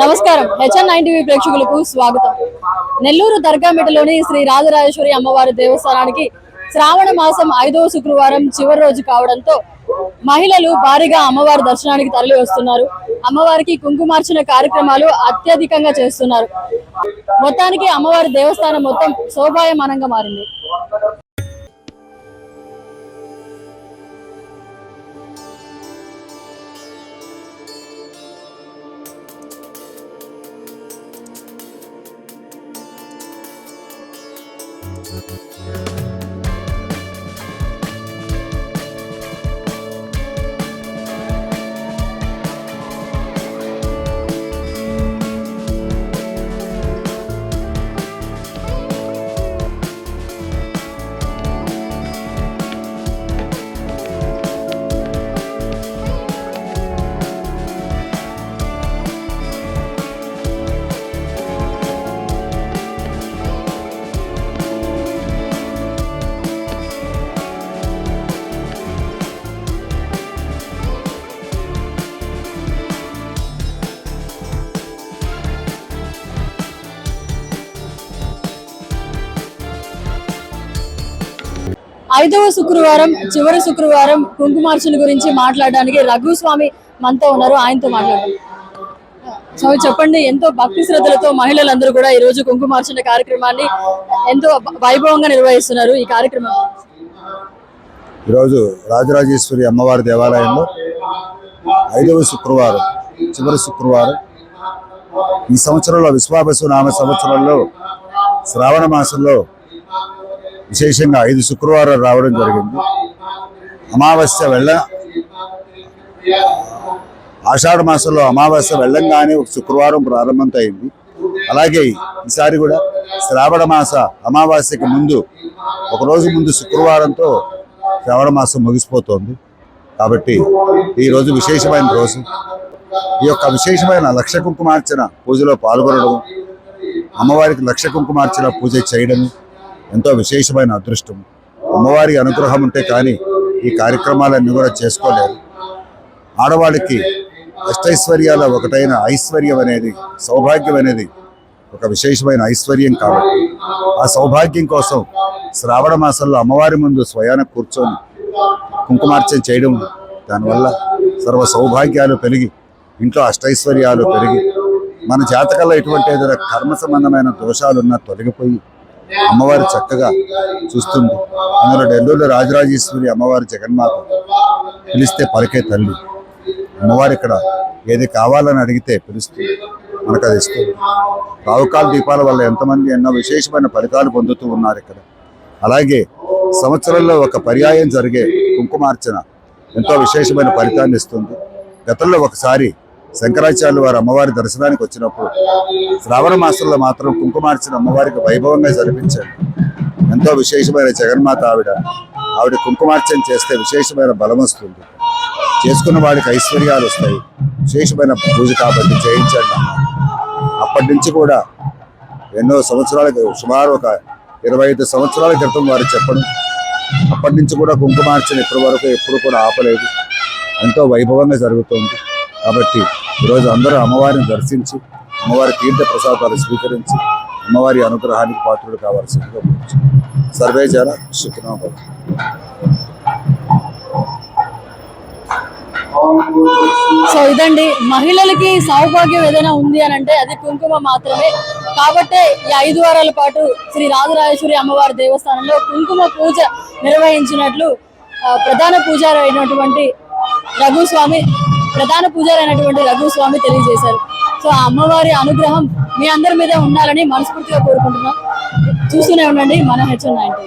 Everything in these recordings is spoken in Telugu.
నమస్కారం. హెచ్ఎన్ నైన్ టీవీ ప్రేక్షకులకు స్వాగతం. నెల్లూరు దర్గామిటలోని శ్రీ రాజరాజేశ్వరి అమ్మవారి దేవస్థానానికి శ్రావణ మాసం ఐదవ శుక్రవారం చివరి రోజు కావడంతో మహిళలు భారీగా అమ్మవారి దర్శనానికి తరలి వస్తున్నారు అమ్మవారికి కుంకుమార్చన కార్యక్రమాలు అత్యధికంగా చేస్తున్నారు. మొత్తానికి అమ్మవారి దేవస్థానం మొత్తం శోభాయమానంగా మారింది. Bye. ఐదవ శుక్రవారం చివరి శుక్రవారం కుంకుమార్చుల గురించి మాట్లాడడానికి రఘుస్వామి మనతో ఉన్నారు. ఆయనతో మాట్లాడారు స్వామి చెప్పండి ఎంతో భక్తి శ్రద్ధలతో మహిళలందరూ కూడా ఈ రోజు కుంకుమార్చన కార్యక్రమాన్ని ఎంతో వైభవంగా నిర్వహిస్తున్నారు ఈ కార్యక్రమం. ఈరోజు రాజరాజేశ్వరి అమ్మవారి దేవాలయంలో ఐదవ శుక్రవారం చివరి శుక్రవారం ఈ సంవత్సరంలో విశ్వాబసు నామ సంవత్సరంలో శ్రావణ మాసంలో విశేషంగా ఐదు శుక్రవారాలు రావడం జరిగింది. అమావాస్య వెళ్ళ ఆషాఢ మాసంలో అమావాస్య వెళ్ళంగానే ఒక శుక్రవారం ప్రారంభంతో అయింది అలాగే ఈసారి కూడా శ్రావణ మాస అమావాస్యకి ముందు ఒక రోజు ముందు శుక్రవారంతో శ్రావణ మాసం ముగిసిపోతోంది. కాబట్టి ఈ రోజు విశేషమైన రోజు. ఈ యొక్క విశేషమైన లక్ష కుంకుమార్చన పూజలో పాల్గొనడం అమ్మవారికి లక్ష కుంకుమార్చన పూజ చేయడం ఎంతో విశేషమైన అదృష్టం. అమ్మవారి అనుగ్రహం ఉంటే కానీ ఈ కార్యక్రమాలన్నీ కూడా చేసుకోలేరు. ఆడవాళ్ళకి అష్టైశ్వర్యాల ఒకటైన ఐశ్వర్యం అనేది సౌభాగ్యం అనేది ఒక విశేషమైన ఐశ్వర్యం కాబట్టి ఆ సౌభాగ్యం కోసం శ్రావణ మాసంలో అమ్మవారి ముందు స్వయాన కూర్చొని కుంకుమార్చన చేయడం దానివల్ల సర్వ సౌభాగ్యాలు పెరిగి ఇంట్లో అష్టైశ్వర్యాలు పెరిగి మన జాతకంలో ఎటువంటి ఏదైనా కర్మ సంబంధమైన దోషాలున్నా తొలగిపోయి అమ్మవారు చక్కగా చూస్తుంది. అందులో నెల్లూరు రాజరాజేశ్వరి అమ్మవారి జగన్మాత పిలిస్తే పలికే తల్లి. అమ్మవారు ఇక్కడ ఏది కావాలని అడిగితే పిలుస్తుంది మనకు అది ఇస్తుంది రావుకాల దీపాల వల్ల ఎంతమంది ఎన్నో విశేషమైన ఫలితాలు పొందుతూ ఉన్నారు ఇక్కడ. అలాగే సంవత్సరంలో ఒక పర్యాయం జరిగే కుంకుమార్చన ఎంతో విశేషమైన ఫలితాన్ని ఇస్తుంది. గతంలో ఒకసారి శంకరాచార్యులు వారు అమ్మవారి దర్శనానికి వచ్చినప్పుడు శ్రావణ మాసంలో మాత్రం కుంకుమార్చన అమ్మవారికి వైభవంగా జరిపించారు. ఎంతో విశేషమైన జగన్మాత ఆవిడ. ఆవిడ కుంకుమార్చన చేస్తే విశేషమైన బలం వస్తుంది. చేసుకున్న వాడికి ఐశ్వర్యాలు వస్తాయి. విశేషమైన పూజ కాబట్టి చేయించండి అప్పటి నుంచి కూడా ఎన్నో సంవత్సరాలకు సుమారు ఒక ఇరవై ఐదు సంవత్సరాల క్రితం వారు చెప్పడం. అప్పటి నుంచి కూడా కుంకుమార్చన ఇప్పటి వరకు ఎప్పుడు కూడా ఆపలేదు. ఎంతో వైభవంగా జరుగుతుంది. కాబట్టి ఈరోజు అందరూ అమ్మవారిని దర్శించి అమ్మవారి తీర్థ ప్రసాదాలు స్వీకరించి అమ్మవారి అనుగ్రహానికి పాత్రుడు కావాల్సిందిగా సర్వే జన శుక్రనాభం సో ఇదండి మహిళలకి సౌభాగ్యం ఏదైనా ఉంది అని అంటే అది కుంకుమ మాత్రమే. కాబట్టి ఈ ఐదు వారాల పాటు శ్రీ రాజరాజేశ్వరి అమ్మవారి దేవస్థానంలో కుంకుమ పూజ నిర్వహించినట్లు ప్రధాన పూజారి అయినటువంటి రఘుస్వామి ప్రధాన పూజారి అయినటువంటి రఘుస్వామి తెలియజేశారు సో ఆ అమ్మవారి అనుగ్రహం మీ అందరి మీద ఉండాలని మనస్ఫూర్తిగా కోరుకుంటున్నాం చూస్తూనే ఉండండి మన హెచ్ఎం నైన్టీ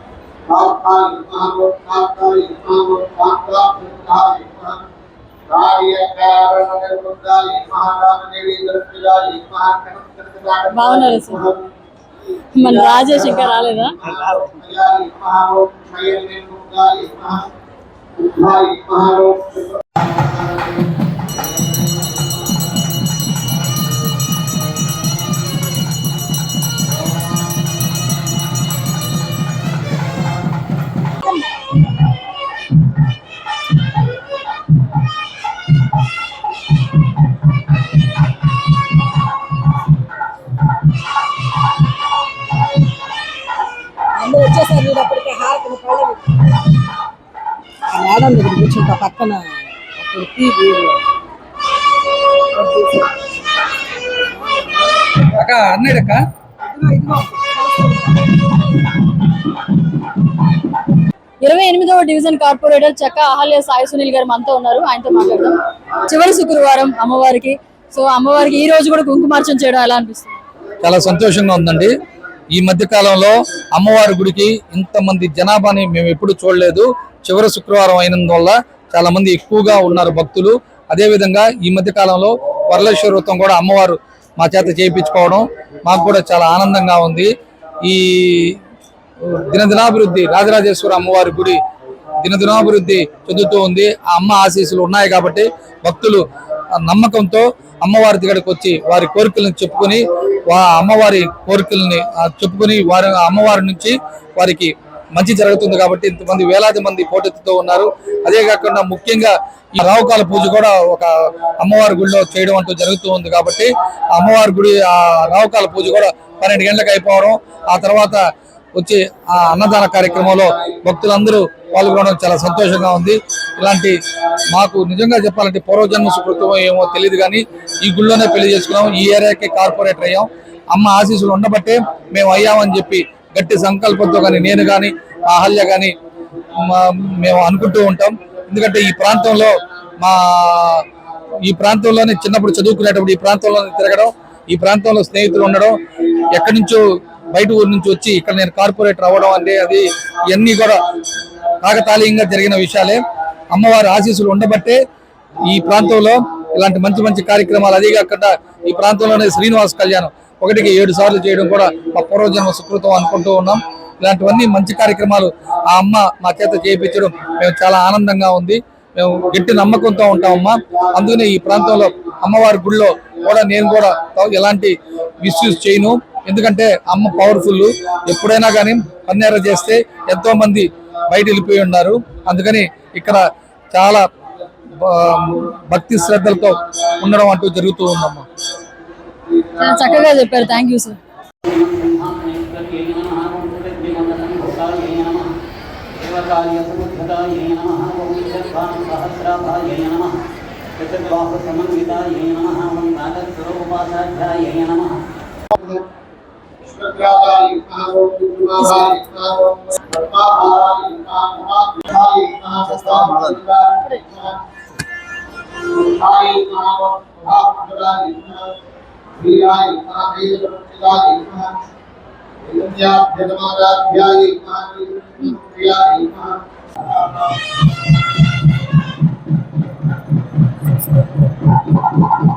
బాగున్నారు సార్? మన రాజేష్ ఇంకా రాలేదా? మహారాజ్ పక్కన అప్పుడు. అక్క అన్నాడక్క. ఇరవై ఎనిమిదవ డివిజన్ కార్పొరేటర్ చక్క అహల్య సాయి సునీల్ గారు మనతో ఉన్నారు. ఆయనతో మాట్లాడదాం. చివరి శుక్రవారం అమ్మవారికి. సో అమ్మవారికి ఈ రోజు కూడా కుంకుమార్చన చేయడం ఎలా అనిపిస్తుంది? చాలా సంతోషంగా ఉందండి. ఈ మధ్య కాలంలో అమ్మవారి గుడికి ఇంతమంది జనాభాని మేము ఎప్పుడు చూడలేదు. చివరి శుక్రవారం అయినందువల్ల చాలా మంది ఎక్కువగా ఉన్నారు భక్తులు. అదేవిధంగా ఈ మధ్య కాలంలో వరలేశ్వర వ్రతం కూడా అమ్మవారు మా చేత చేయించుకోవడం మాకు కూడా చాలా ఆనందంగా ఉంది. ఈ దినదినాభివృద్ధి రాజరాజేశ్వర అమ్మవారి గుడి దినదినాభివృద్ధి చెందుతూ ఉంది. ఆ అమ్మ ఆశీస్సులు ఉన్నాయి కాబట్టి భక్తులు నమ్మకంతో అమ్మవారి దగ్గరికి వచ్చి వారి కోరికలను చెప్పుకొని వా అమ్మవారి కోరికల్ని చెప్పుకొని వారి అమ్మవారి నుంచి వారికి మంచి జరుగుతుంది కాబట్టి ఇంతమంది వేలాది మంది పోటెత్తుతో ఉన్నారు. అదే కాకుండా ముఖ్యంగా ఈ రావుకాల పూజ కూడా ఒక అమ్మవారి గుడిలో చేయడం అంటూ జరుగుతూ ఉంది కాబట్టి ఆ అమ్మవారి గుడి ఆ రావుకాల పూజ కూడా పన్నెండు గంటలకు అయిపోవడం ఆ తర్వాత వచ్చి ఆ అన్నదాన కార్యక్రమంలో భక్తులందరూ పాల్గొనడం చాలా సంతోషంగా ఉంది. ఇలాంటి మాకు నిజంగా చెప్పాలంటే పూర్వజన్మ సుకృతం ఏమో తెలియదు కానీ ఈ గుళ్ళోనే పెళ్ళి చేసుకున్నాం ఈ ఏరియాకి కార్పొరేటర్ అయ్యాం. అమ్మ ఆశీస్సులు ఉండబట్టే మేము అయ్యామని చెప్పి గట్టి సంకల్పంతో కానీ నేను కానీ అహల్య కానీ మేము అనుకుంటూ ఉంటాం. ఎందుకంటే ఈ ప్రాంతంలో మా ఈ ప్రాంతంలోనే చిన్నప్పుడు చదువుకునేటప్పుడు ఈ ప్రాంతంలోనే తిరగడం ఈ ప్రాంతంలో స్నేహితులు ఉండడం ఎక్కడి నుంచో బయట ఊరు నుంచి వచ్చి ఇక్కడ నేను కార్పొరేటర్ అవ్వడం అంటే అది ఇవన్నీ కూడా కాకతాళీయంగా జరిగిన విషయాలే. అమ్మవారి ఆశీస్సులు ఉండబట్టే ఈ ప్రాంతంలో ఇలాంటి మంచి మంచి కార్యక్రమాలు అదే కాకుండా ఈ ప్రాంతంలోనే శ్రీనివాస్ కళ్యాణం. ఒకటికి ఏడు సార్లు చేయడం కూడా మా పూర్వజన్మ సుకృతం అనుకుంటూ ఉన్నాం. ఇలాంటివన్నీ మంచి కార్యక్రమాలు ఆ అమ్మ మా చేత చేయించడం మేము చాలా ఆనందంగా ఉంది. మేము గట్టి నమ్మకంతో ఉంటామమ్మా. అందుకనే ఈ ప్రాంతంలో అమ్మవారి గుడిలో కూడా నేను కూడా ఎలాంటి మిస్యూజ్ చేయను. ఎందుకంటే అమ్మ పవర్ఫుల్ ఎప్పుడైనా కానీ పన్నేర చేస్తే ఎంతో మంది బయట వెళ్ళిపోయి ఉన్నారు. అందుకని ఇక్కడ చాలా భక్తి శ్రద్ధలతో ఉండడం అంటూ జరుగుతూ ఉందమ్మా. చాలా చక్కగా చెప్పారు thank you sir Thank you. वीराय परामेश्वरप्रियाय नमः विद्याभ्यतमाराध्याय महावीरप्रियाय नमः Thank you.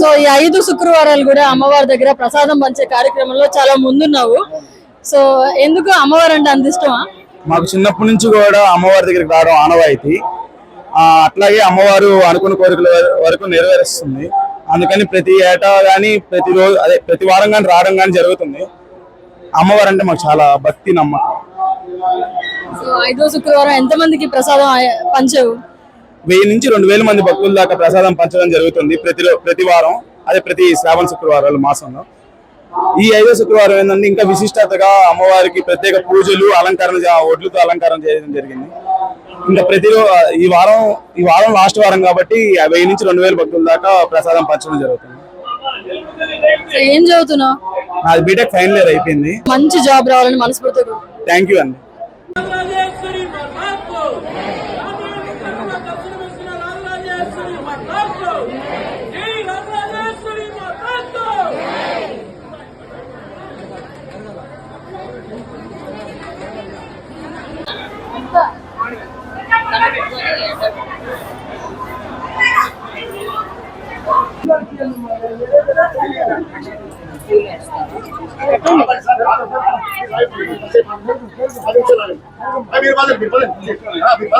సో ఈ ఐదు శుక్రవారాలు కూడా అమ్మవారి దగ్గర ప్రసాదం పంచే కార్యక్రమంలో చాలా ముందున్నావు. సో ఎందుకు అమ్మవారు అంటే అంత ఇష్టమా? మాకు చిన్నప్పటి నుంచి కూడా అమ్మవారి దగ్గరికి రావడం ఆనవాయితీ. అట్లాగే అమ్మవారు అనుకున్న కోరికల వరకు నెరవేరుస్తుంది. అందుకని ప్రతి ఏటా కానీ ప్రతి రోజు అదే ప్రతి వారం కానీ రావడం కానీ జరుగుతుంది. అమ్మవారు అంటే మాకు చాలా భక్తి నమ్మకం. సో ఐదో శుక్రవారం ఎంత మందికి ప్రసాదం పంచావు? వెయ్యి నుంచి రెండు వేల మంది భక్తుల దాకా ప్రసాదం పంచడం జరుగుతుంది ప్రతి ప్రతి వారం. అదే ప్రతి శ్రావణ శుక్రవారాలు మాసంలో. ఈ ఐదో శుక్రవారం ఏంటంటే ఇంకా విశిష్టతగా అమ్మవారికి ప్రత్యేక పూజలు అలంకరణ ఒడ్లతో అలంకారం చేయడం జరిగింది. ఇంకా ప్రతి రో- ఈ వారం ఈ వారం లాస్ట్ వారం కాబట్టి వెయ్యి నుంచి రెండు వేల భక్తుల దాకా ప్రసాదం పంచడం జరుగుతుంది. ఏం చదువుతున్నావు? నాది బీటెక్ ఫైనల్ ఇయర్ అయిపోయింది. మంచి జాబ్ రావాలని మనస్ఫూర్తిగా థ్యాంక్ యూ అండి. మీరు పదండి మీరు పదండి ఆ, మీరు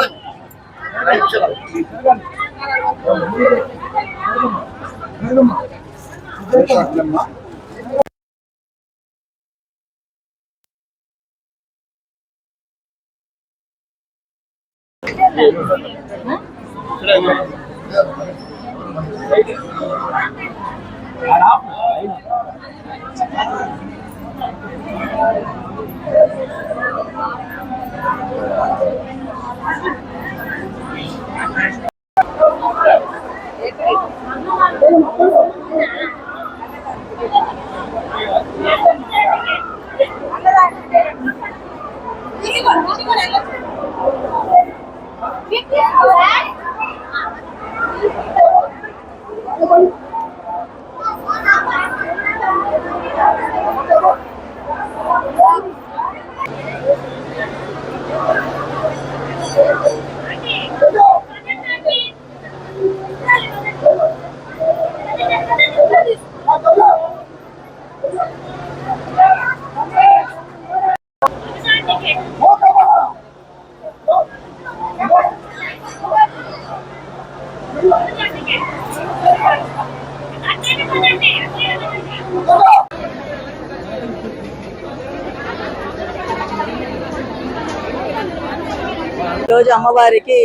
పదండి ఐదు నిమిషాలు. రోజు అమ్మవారికి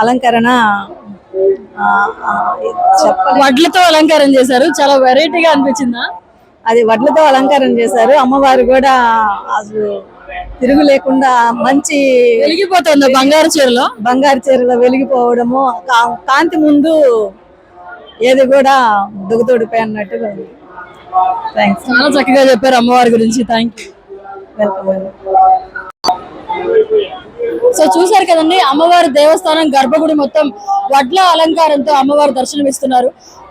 అలంకరణ. వడ్లతో అలంకారం చేశారు. చాలా వెరైటీగా అనిపించిందా? అది వడ్లతో అలంకరణ చేశారు. అమ్మవారు కూడా అసలు తిరుగు లేకుండా మంచి వెలిగిపోతుంది బంగారు చీరలో? బంగారు చీరలో వెలిగిపోవడము కాంతి ముందు ఏది కూడా దుగతోడిపోయి అన్నట్టుగా ఉంది. థ్యాంక్స్ చాలా చక్కగా చెప్పారు అమ్మవారి గురించి. థ్యాంక్ యూ సో చూసారు కదండి అమ్మవారి దేవస్థానం గర్భగుడి మొత్తం వడ్ల అలంకారంతో అమ్మవారు దర్శనమిస్తున్నారు.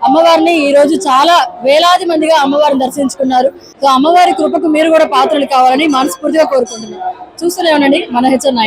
అమ్మవారిని ఈ రోజు చాలా వేలాది మందిగా అమ్మవారిని దర్శించుకున్నారు. సో అమ్మవారి కృపకు మీరు కూడా పాత్రలు కావాలని మనస్ఫూర్తిగా కోరుకుంటున్నారు చూస్తూనే ఉండండి మన హెచ్ఎన్ నైన్.